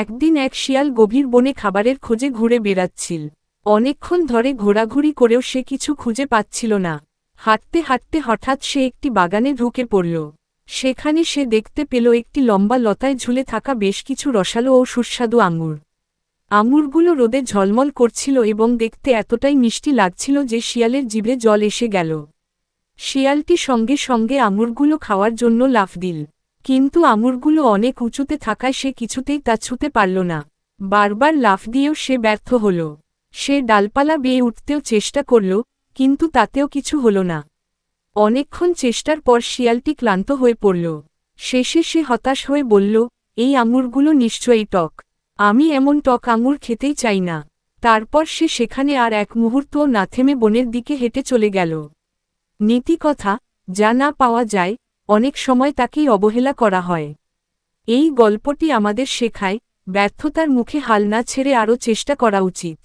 একদিন এক শিয়াল গভীর বনে খাবারের খোঁজে ঘুরে বেড়াচ্ছিল। অনেকক্ষণ ধরে ঘোরাঘুরি করেও সে কিছু খুঁজে পাচ্ছিল না। হাঁটতে হাঁটতে হঠাৎ সে একটি বাগানে ঢুকে পড়ল। সেখানে সে দেখতে পেল একটি লম্বা লতায় ঝুলে থাকা বেশ কিছু রসালো ও সুস্বাদু আঙুর। আঙুরগুলো রোদে ঝলমল করছিল এবং দেখতে এতটাই মিষ্টি লাগছিল যে শিয়ালের জিভে জল এসে গেল। শিয়ালটি সঙ্গে সঙ্গে আঙুরগুলো খাওয়ার জন্য লাফ দিল। কিন্তু আঙুরগুলো অনেক উঁচুতে থাকায় সে কিছুতেই তা ছুতে পারল না। বারবার লাফ দিয়েও সে ব্যর্থ হল। সে ডালপালা বেয়ে উঠতেও চেষ্টা করল, কিন্তু তাতেও কিছু হল না। অনেকক্ষণ চেষ্টার পর শিয়ালটি ক্লান্ত হয়ে পড়ল। শেষে সে হতাশ হয়ে বলল, এই আঙুরগুলো নিশ্চয়ই টক। আমি এমন টক আঙুর খেতেই চাই না। তারপর সে সেখানে আর এক মুহূর্তও না থেমে বনের দিকে হেঁটে চলে গেল। নীতি কথা, যা না পাওয়া যায় অনেক সময় তাকেই অবহেলা করা হয়। এই গল্পটি আমাদের শেখায়, ব্যর্থতার মুখে হাল না ছেড়ে আরও চেষ্টা করা উচিত।